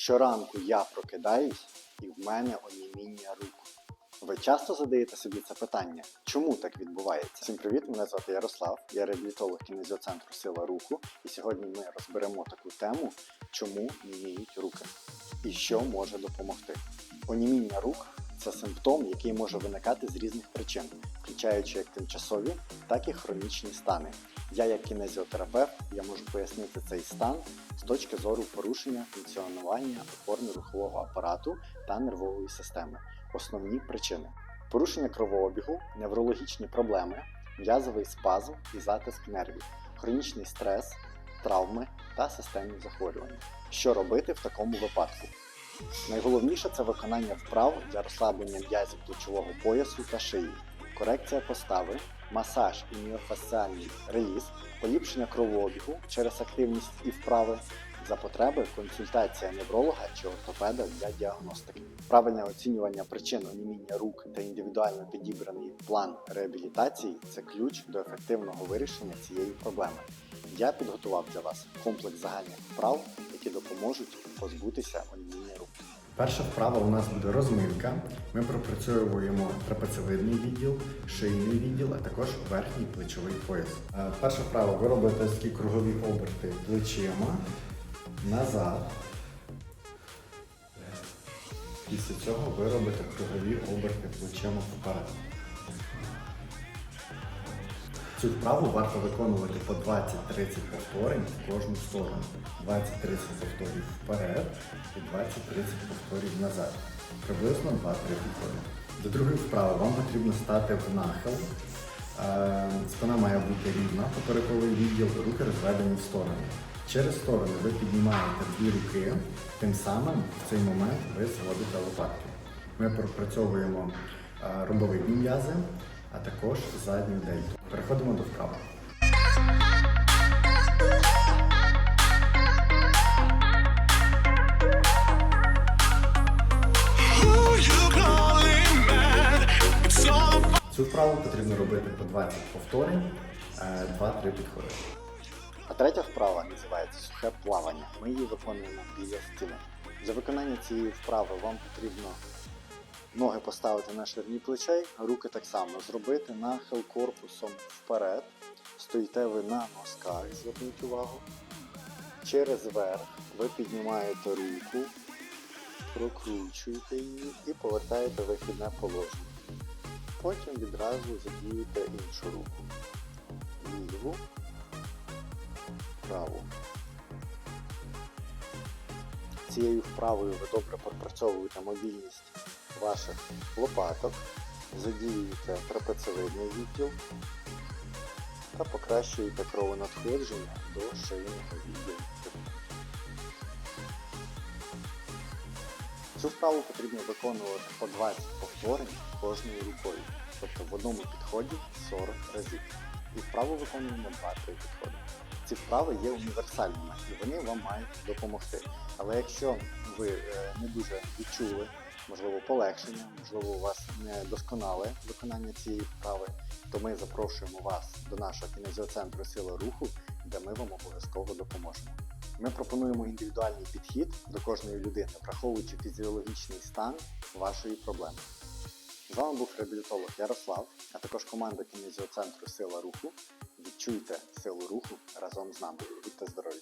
Щоранку я прокидаюсь і в мене оніміння рук. Ви часто задаєте собі це питання, чому так відбувається? Всім привіт, мене звати Ярослав, я реабілітолог кінезіоцентру Сила Руху, і сьогодні ми розберемо таку тему, чому німіють руки і що може допомогти. Оніміння рук це симптом, який може виникати з різних причин, включаючи як тимчасові, так і хронічні стани. Я, як кінезіотерапевт, я можу пояснити цей стан з точки зору порушення функціонування опорно-рухового апарату та нервової системи. Основні причини: порушення кровообігу, неврологічні проблеми, м'язовий спазм і затиск нервів, хронічний стрес, травми та системні захворювання. Що робити в такому випадку? Найголовніше це виконання вправ для розслаблення м'язів плечового поясу та шиї, корекція постави, масаж і міофасціальний реліз, поліпшення кровообігу через активність і вправи, за потреби консультація невролога чи ортопеда для діагностики, правильне оцінювання причин оніміння рук та індивідуально підібраний план реабілітації це ключ до ефективного вирішення цієї проблеми. Я підготував для вас комплекс загальних вправ, які допоможуть позбутися оніміння рук. Перша вправа у нас буде розминка. Ми пропрацьовуємо трапецевидний відділ, шийний відділ, а також верхній плечовий пояс. Е, Перша вправа ви робите такі кругові оберти плечима назад. Після цього ви робите кругові оберти плечима вперед. Цю вправу варто виконувати по 20-30 повторень в кожну сторону. 20-30 повторів вперед і 20-30 повторів назад. Приблизно 2-3 підходи. До другої вправи вам потрібно стати в нахил. Е, Спина має бути рівна, поперековий відділ, руки розведені в сторони. Через сторони ви піднімаєте дві руки, тим самим в цей момент ви зводите лопатки. Ми пропрацьовуємо е, ромбовидні м'язи, а також задню дельту. Переходимо до вправи. Цю вправу потрібно робити по 20 повторень, е, 2-3 підходи. А третя вправа називається сухе плавання. Ми її виконуємо біля стіни. Для виконання цієї вправи вам потрібно ноги поставити на ширині плечей, руки так само зробити нахил корпусом вперед. Стоїте ви на носках, зверніть увагу. Через верх ви піднімаєте руку, прокручуєте її і повертаєте вихідне положення. Потім відразу задіюєте іншу руку. Ліву, праву. Цією вправою ви добре пропрацьовуєте мобільність ваших лопаток, задіюєте трапецевидний відділ та покращуєте кровонадходження до шийного відділу. Цю вправу потрібно виконувати по 20 повторень кожною рукою, тобто в одному підході 40 разів. І вправу виконуємо 2-3 підходи. Ці вправи є універсальними і вони вам мають допомогти. Але якщо ви е, не дуже відчули, можливо, полегшення, можливо, у вас не досконале виконання цієї вправи, то ми запрошуємо вас до нашого кінезіоцентру Сила Руху, де ми вам обов'язково допоможемо. Ми пропонуємо індивідуальний підхід до кожної людини, враховуючи фізіологічний стан вашої проблеми. З вами був реабілітолог Ярослав, а також команда кінезіоцентру Сила Руху. Відчуйте силу руху разом з нами. Будьте здорові!